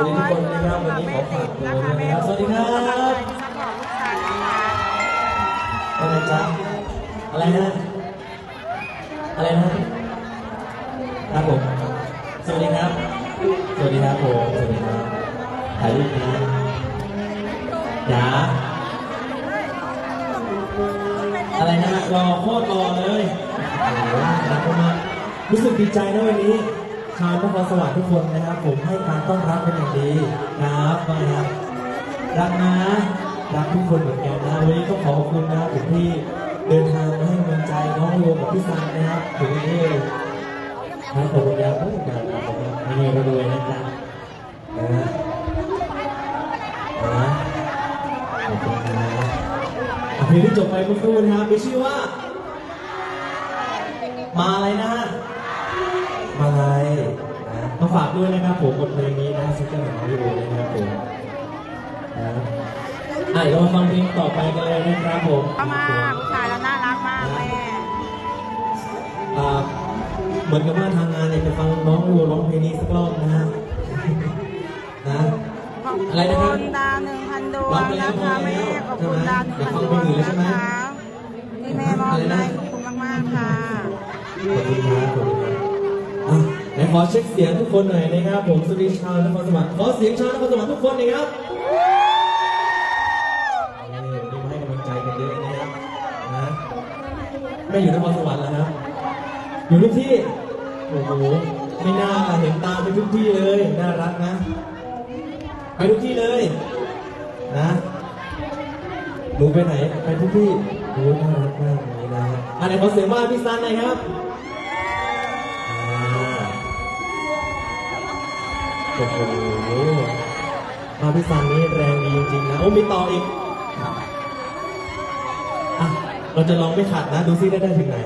สวัสดีทุกคนนะครับวันนี้ขอฝากตัวด้วยนะครับสวัสดีครับอะไรจ๊ะอะไรนะอะไรนะครับผมสวัสดีครับ สวัสดีครับผมสวัสดีครับถ่ายรูปนะจ๋าอะไรนะรอโคตรรอเลยรักมากรู้สึกดีใจนะวันนี้ ชาวนครสวรรค์ทุกคนนะครับ ผมให้การต้อนรับเป็นอย่างดีครับนะครับรักนะรักทุกคนเหมือนกันนะวันนี้ต้องขอขอบคุณนะครับผมที่เดินทางมาให้กำลังใจน้องโยกับพี่ซันนะครับถึงวันนี้เลยครับขอบคุณครับขอบคุณครับขอบคุณครับรวยนะครับนะนะขอบคุณครับอะเพลงที่จบไปเมื่อครู่นะครับมีชื่อว่า มาอะไรนะฮะ ฝากด้วยนะครับผมบทเพลงนี้นะซิงเกิลของน้องวิโอนะครับผมนะอะเดี๋ยวเรามาฟังเพลงต่อไปกันเลยนะครับผมมากผู้ชายแล้วน่ารักมากแม่อ่าเหมือนกับว่าทางงานเนี่ยจะฟังน้องวิโอร้องเพลงนี้สักรอบนะฮะนะขอบอะไรนะครับคุณดาวหนึ่งพันดวร้องงไปแล้นะวคะแม่พอแล้วขอบคุณดาวหนึ่งพันเดี๋ยวฟังดเพลวงงอื่นแล้วใช่ไหมนะคะที่แม่มอบอะไรนะให้ขอบคุณมากๆค่ะ ขอบคุณครับขอบคุณครับอะไหน ขอเช็คเสียงทุกคนหน่อยนะครับผมสุริชาวนครสวรรค์ขอเสียงชาวนครสวรรค์ทุกคนหน่อยครับนี่มาให้กำลังใจกันเยอะนะครับนะไม่อยู่นครสวรรค์แล้วครับอยู่ทุกที่โอ้โหไม่น่าเห็นตามไปทุกที่เลยน่ารักนะไปทุกที่เลยนะหนูไปไหนไปทุกที่โอ้ยน่ารักมากเลยนะฮะอันไหนขอเสียงว่าพี่ซันหน่อยครับ อ้โหมาพี่ซันนี่แรงดีจริงๆนะ โอ้มีต่ออีกอะเราจะลองไม่ขัดนะ ดูซิได้ได้ถึงไหน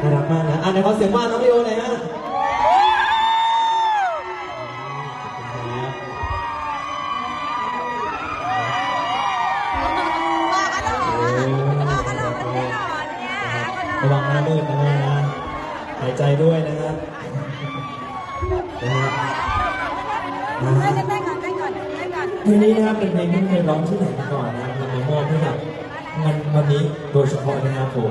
น่ารักมากนะ อะไหนขอเสียงว่าน้องพี่โอหน่อยฮะ ร้องที่ไหนมาก่อนนะครับนำมามอบให้กับงานวันนี้โดยเฉพาะนะครับผม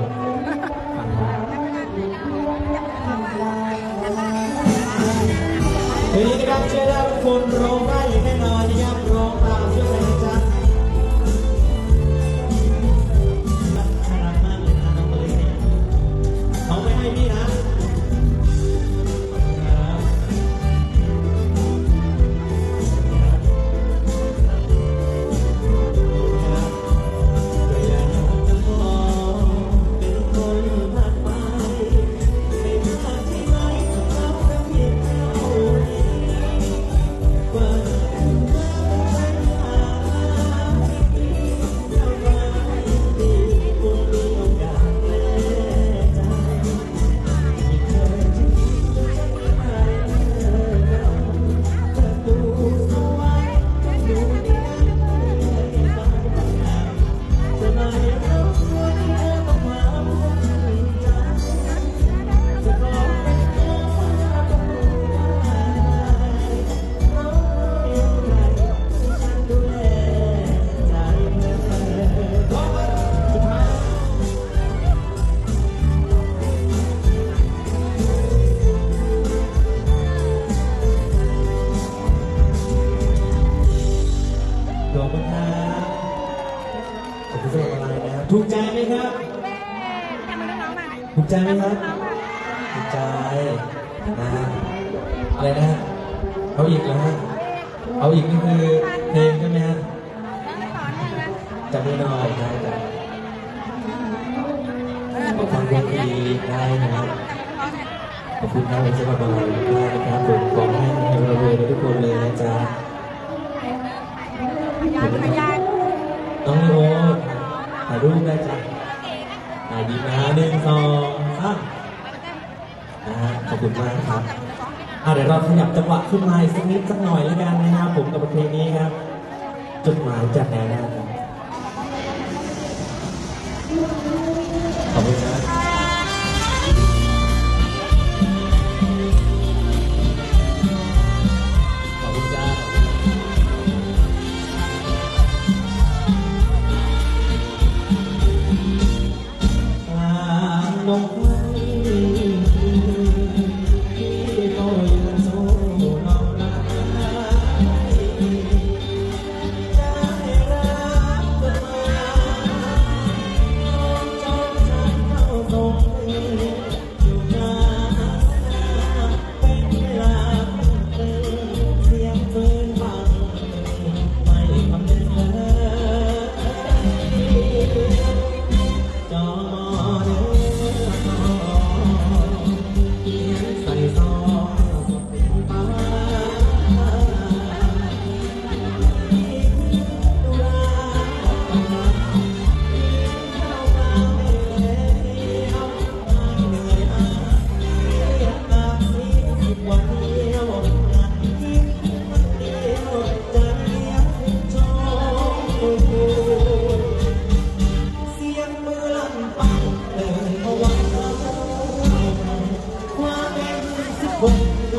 ใจไหมครับถูกใจนะอะไรนะฮะเอาอีกแล้วฮะเอาอีกนี่คือเพลงใช่ไหมฮะจับมือหน่อยได้จ้ะฟังดนตรีได้นะครับขอบคุณครับผมสำหรับอะไรได้นะครับผม มากครับอะเดี๋ยวเราขยับจังหวะขึ้นมาอีกสักนิดสักหน่อยแล้วกันนะครับผมกับเพลงนี้ครับ จุดหมายจากแนวหน้าครับ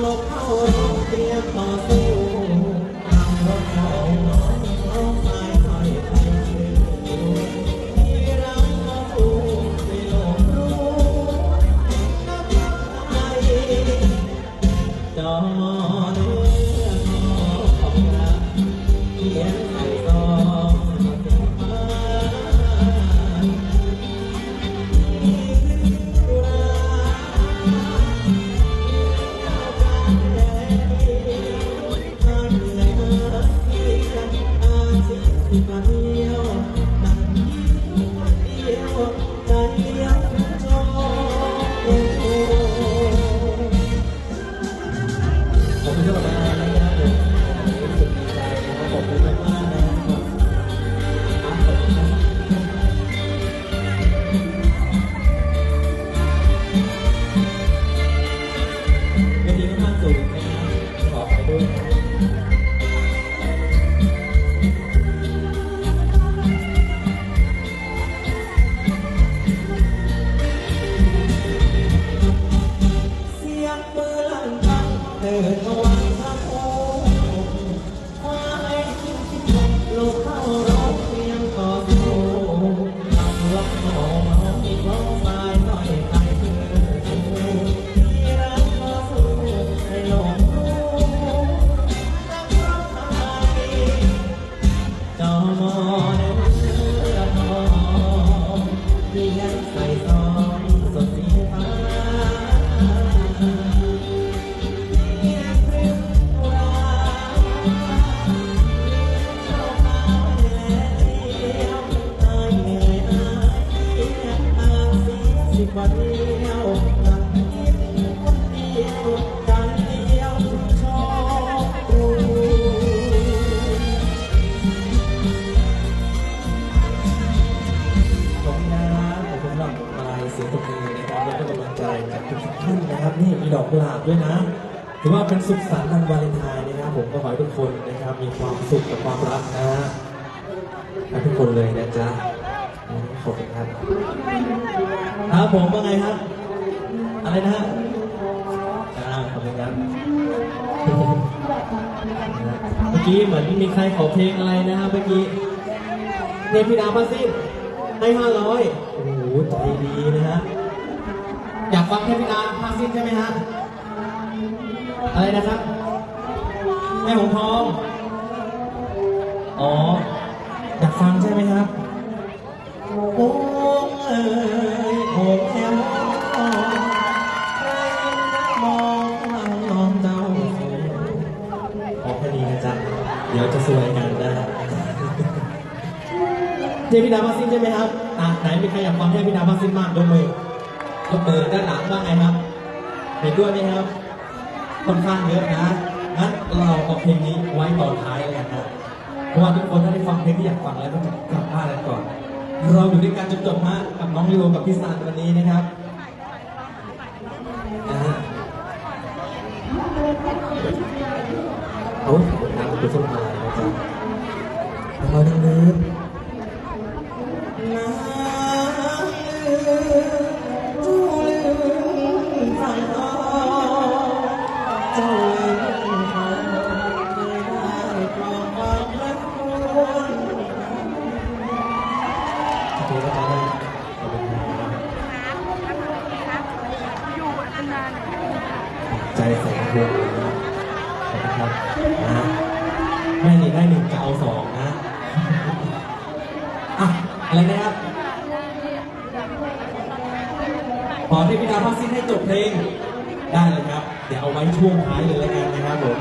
ลบเข้าเตรียมต่อสู้ จากทุกท่านนะครับนี่มีดอกกุหลาบด้วยนะถือว่าเป็นสุขสันต์วันวาเลนไทน์นะครับ ผมก็ขอให้ทุกคนนะครับ มีความสุขกับความรักนะฮะให้ทุกคนเลยนะจ๊ะขอบคุณครับครับผมว่าไงครับ อะไรนะฮะอ่าขอบคุณครับเมื่อกี้เหมือนมีใครขอเพลงอะไรนะครับเมื่อกี้เทพิดาพัสซินให้ห้าร้อยโอ้โหใจดีนะฮะ อยากฟังเทพิดาพัสซินใช่ไหมฮะอะไรนะครับแม่หงทองอ๋ออยากฟังใช่ไหมครับโอ้เอ๋ยโอ้แก้วใครมองลังนองเจ้าขอแค่นี้นะจ๊ะเดี๋ยวจะสวยกันนะเทพิดาพัสซินใช่ไหมครับอะไหนมีใครอยากฟังเทพิดาพัสซินบ้างยกมือ ยกมือด้านหลังว่าไงครับ เห็นด้วยไหมครับค่อนข้างเยอะนะงั้นเราเอาเพลงนี้ไว้ตอนท้ายแล้วกันนะเพราะว่าทุกคนถ้าได้ฟังเพลงที่อยากฟังแล้วก็กลับบ้านกันก่อน เราอยู่ด้วยกันจนจบฮะกับน้องลิโอกับพี่ซานวันนี้นะครับ เคนะจ๊ะนะขอบคุณครับอนานใสงดวงนะครับนะแม่หนี่ได้หนึ่งจะเอาสองนะอะอะไรนะครับขอให้พี่ดาวพักสิ้นให้จบเพลงได้เลยครับ เดี๋ยวเอาไว้ช่วงท้ายเลยแล้วกันนะครับผม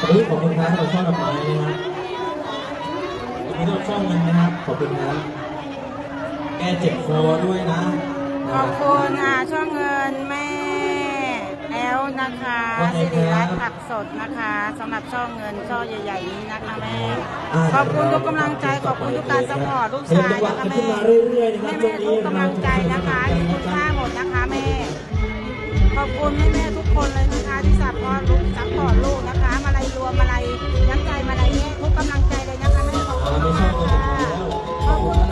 ขอบคุณขอบคุณครับเราชอบดอกไม้นะครับวันนี้เราชอบเงินนะครับ ขอบคุณครับ แกเจ็บคอด้วยนะขอบคุณอ่าช่องเงินแม่แอลนะคะว่าไงสิครับริรัตน์ผักสดนะคะสำหรับช่องเงินช่อใหญ่ๆนี้นะคะแม่อ่าขอบคุณทุกกำลังใจขอบคุณทุกการสปอร์ตลูกชายเห็นจังหวะนะคะกันแม่ขึ้นมาเรื่อยๆนะครับแม่แม่ทุกกำลังใจนะคะมีคุณค่าหมดนะคะแม่ขอบคุณแม่แม่ๆทุกคนเลยนะคะที่ซัพพอร์ตลูกซัพพอร์ตลูกนะคะมาลัยรวมมาลัยน้ำใจมาลัยแย่ทุกกำลังใจเลยนะคะแม่ขอบคุณมากๆค่ะขอบคุณ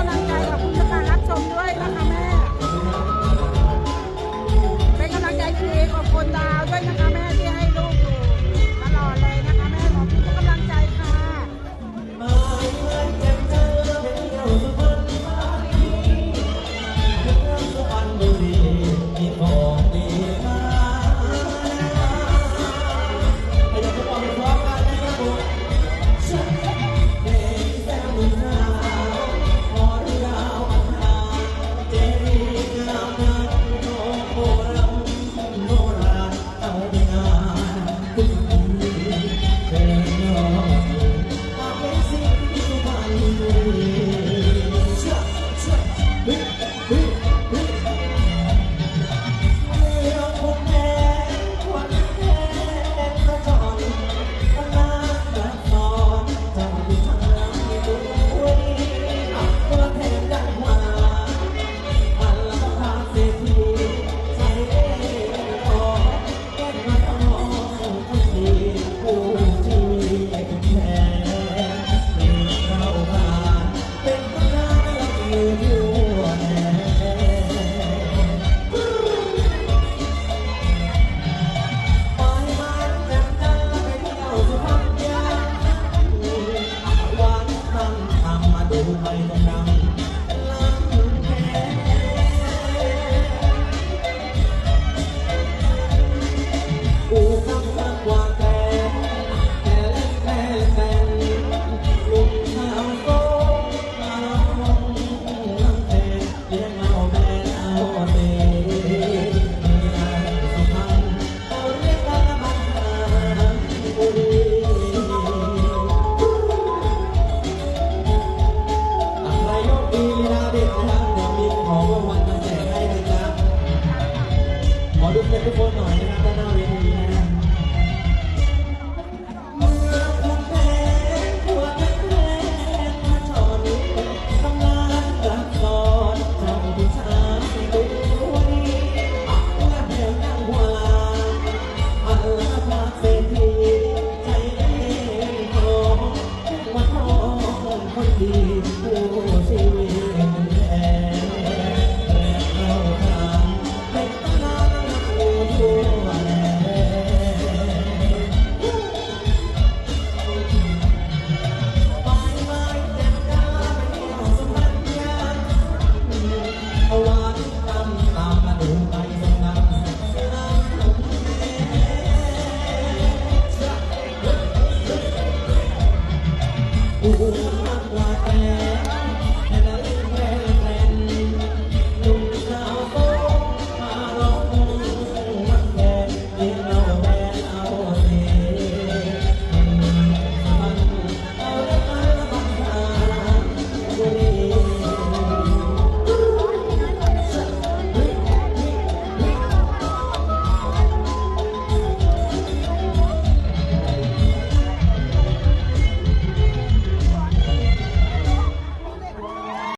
嗯